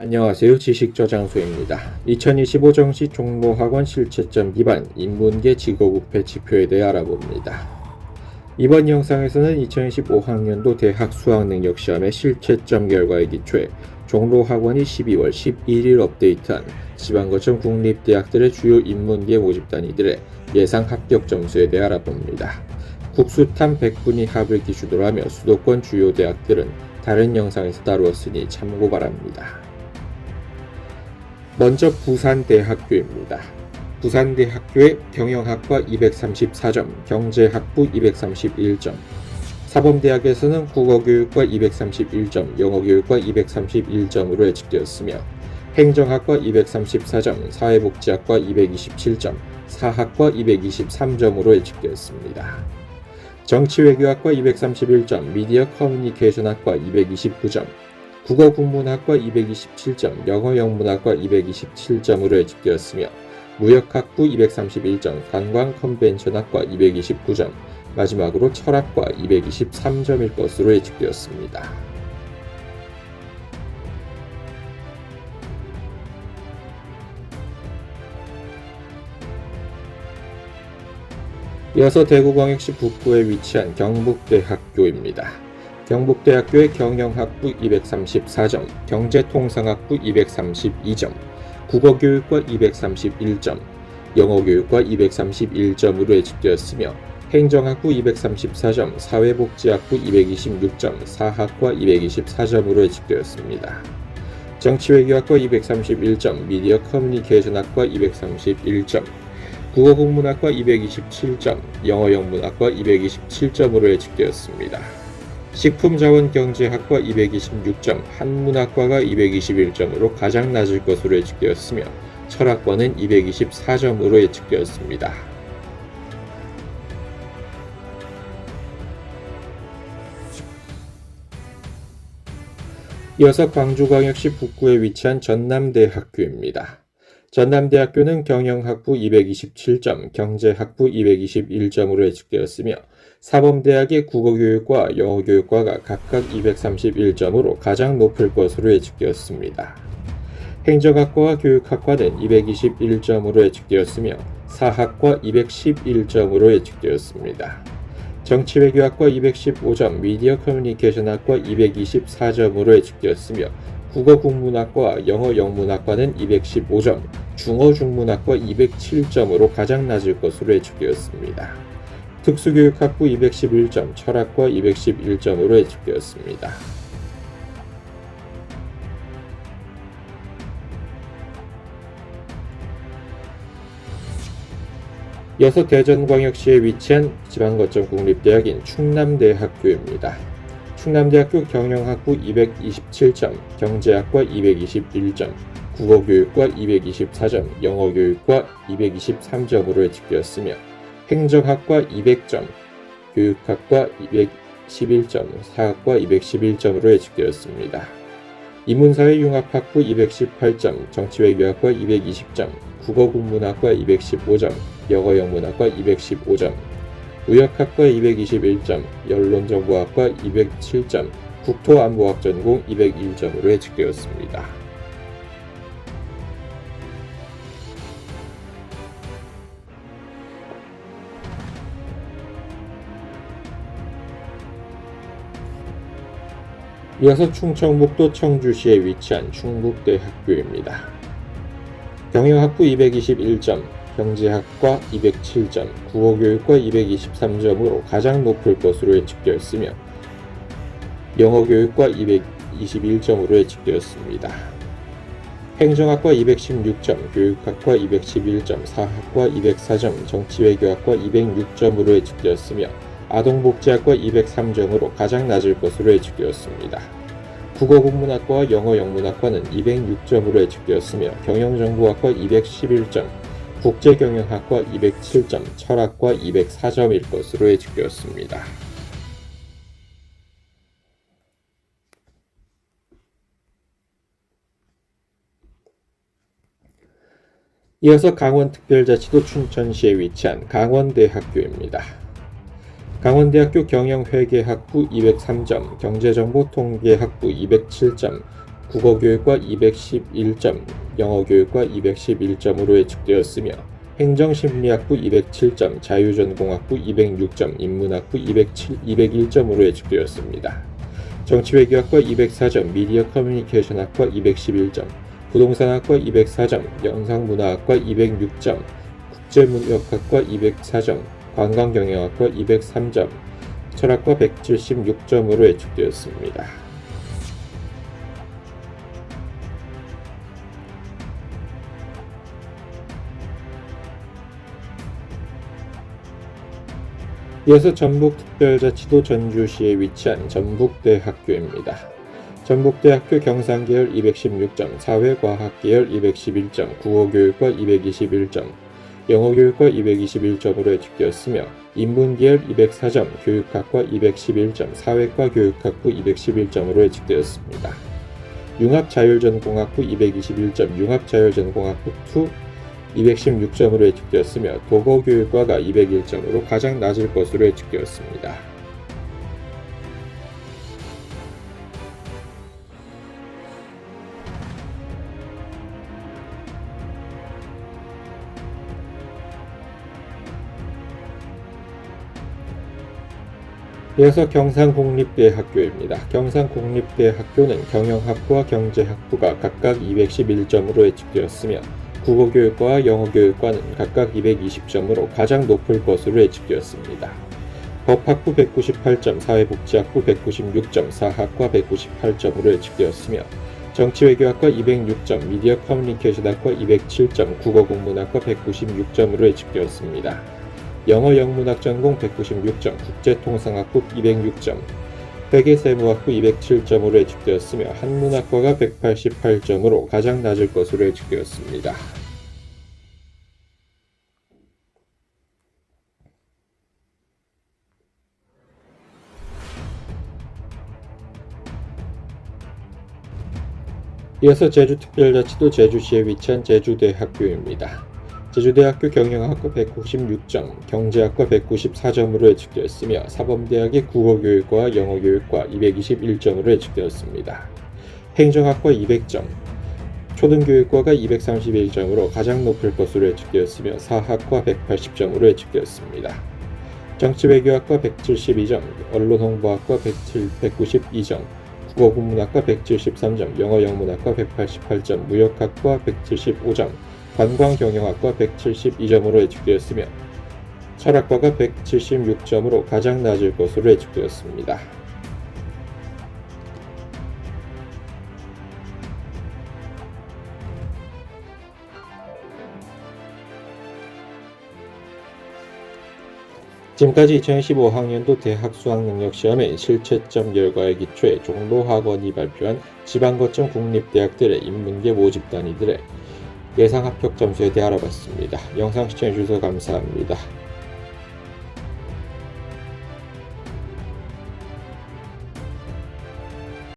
안녕하세요. 지식저장소입니다. 2025 정시 종로학원 실채점 기반 인문계 직업우패 지표에 대해 알아봅니다. 이번 영상에서는 2025학년도 대학 수학능력시험의 실채점 결과에 기초해 종로학원이 12월 11일 업데이트한 지방거점 국립대학들의 주요 인문계 모집 단위들의 예상 합격 점수에 대해 알아봅니다. 국수탐 100분위 합을 기준으로 하며 수도권 주요 대학들은 다른 영상에서 다루었으니 참고 바랍니다. 먼저 부산대학교입니다. 부산대학교의 경영학과 234점, 경제학부 231점, 사범대학에서는 국어교육과 231점, 영어교육과 231점으로 예측되었으며 행정학과 234점, 사회복지학과 227점, 사학과 223점으로 예측되었습니다. 정치외교학과 231점, 미디어 커뮤니케이션학과 229점, 국어 국문학과 227점, 영어 영문학과 227점으로 예측되었으며 무역학부 231점, 관광 컨벤션학과 229점, 마지막으로 철학과 223점일 것으로 예측되었습니다. 이어서 대구광역시 북구에 위치한 경북대학교입니다. 경북대학교의 경영학부 234점, 경제통상학부 232점, 국어교육과 231점, 영어교육과 231점으로 예측되었으며 행정학부 234점, 사회복지학부 226점, 사학과 224점으로 예측되었습니다. 정치외교학과 231점, 미디어 커뮤니케이션학과 231점, 국어국문학과 227점, 영어영문학과 227점으로 예측되었습니다. 식품자원경제학과 226점, 한문학과가 221점으로 가장 낮을 것으로 예측되었으며 철학과는 224점으로 예측되었습니다. 이어서 광주광역시 북구에 위치한 전남대학교입니다. 전남대학교는 경영학부 227점, 경제학부 221점으로 예측되었으며 사범대학의 국어교육과 영어교육과가 각각 231점으로 가장 높을 것으로 예측되었습니다. 행정학과와 교육학과는 221점으로 예측되었으며 사학과 211점으로 예측되었습니다. 정치외교학과 215점, 미디어 커뮤니케이션학과 224점으로 예측되었으며 국어 국문학과 영어 영문학과는 215점, 중어 중문학과 207점으로 가장 낮을 것으로 예측되었습니다. 특수교육학부 211점, 철학과 211점으로 예측되었습니다. 이어서 대전광역시에 위치한 지방거점 국립대학인 충남대학교입니다. 충남대학교 경영학부 227점, 경제학과 221점, 국어교육과 224점, 영어교육과 223점으로 예측되었으며 행정학과 200점, 교육학과 211점, 사학과 211점으로 예측되었습니다. 인문사회융합학부 218점, 정치외교학과 220점, 국어국문학과 215점, 영어영문학과 215점, 무역학과 221점, 연론정보학과 207점, 국토안보학 전공 201점으로 예측되었습니다. 이어서 충청북도 청주시에 위치한 충북대학교입니다. 경영학부 221점, 경제학과 207점, 국어교육과 223점으로 가장 높을 것으로 예측되었으며 영어교육과 221점으로 예측되었습니다. 행정학과 216점, 교육학과 211점, 사학과 204점, 정치외교학과 206점으로 예측되었으며 아동복지학과 203점으로 가장 낮을 것으로 예측되었습니다. 국어국문학과와 영어영문학과는 206점으로 예측되었으며 경영정보학과 211점, 국제경영학과 207점, 철학과 204점일 것으로 예측되었습니다. 이어서 강원특별자치도 춘천시에 위치한 강원대학교입니다. 강원대학교 경영회계학부 203점, 경제정보통계학부 207점, 국어교육과 211점, 영어 교육과 211점으로 예측되었으며 행정심리학부 207점, 자유전공학부 206점, 인문학부 207, 201점으로 예측되었습니다. 정치외교학과 204점, 미디어 커뮤니케이션학과 211점, 부동산학과 204점, 영상문화학과 206점, 국제무역학과 204점, 관광경영학과 203점, 철학과 176점으로 예측되었습니다. 이어서 전북특별자치도 전주시에 위치한 전북대학교입니다. 전북대학교 경상계열 216점, 사회과학계열 211점, 국어교육과 221점, 영어교육과 221점으로 예측되었으며 인문계열 204점, 교육학과 211점, 사회과 교육학부 211점으로 예측되었습니다. 융합자율전공학부 221점, 융합자율전공학부 2 216점으로 예측되었으며 도거교육과가 201점으로 가장 낮을 것으로 예측되었습니다. 이어서 경상국립대학교입니다. 경상국립대학교는 경영학부와 경제학부가 각각 211점으로 예측되었으며 국어교육과와 영어교육과는 각각 220점으로 가장 높을 것으로 예측되었습니다. 법학부 198점, 사회복지학부 196점, 사학과 198점으로 예측되었으며 정치외교학과 206점, 미디어 커뮤니케이션학과 207점, 국어국문학과 196점으로 예측되었습니다. 영어 영문학 전공 196점, 국제통상학부 206점, 회계세무학부 207점으로 예측되었으며 한문학과가 188점으로 가장 낮을 것으로 예측되었습니다. 이어서 제주특별자치도 제주시에 위치한 제주대학교입니다. 제주대학교 경영학과 196점, 경제학과 194점으로 예측되었으며 사범대학의 국어교육과 영어교육과 221점으로 예측되었습니다. 행정학과 200점, 초등교육과가 231점으로 가장 높을 것으로 예측되었으며 사학과 180점으로 예측되었습니다. 정치외교학과 172점, 언론홍보학과 192점, 국어국문학과 173점, 영어영문학과 188점, 무역학과 175점, 관광경영학과 172점으로 예측되었으며 철학과가 176점으로 가장 낮을 것으로 예측되었습니다. 지금까지 2015학년도 대학 수학능력시험의 실채점 결과에 기초해 종로학원이 발표한 지방거점 국립대학들의 인문계 모집 단위들의 예상 합격 점수에 대해 알아봤습니다. 영상 시청해주셔서 감사합니다.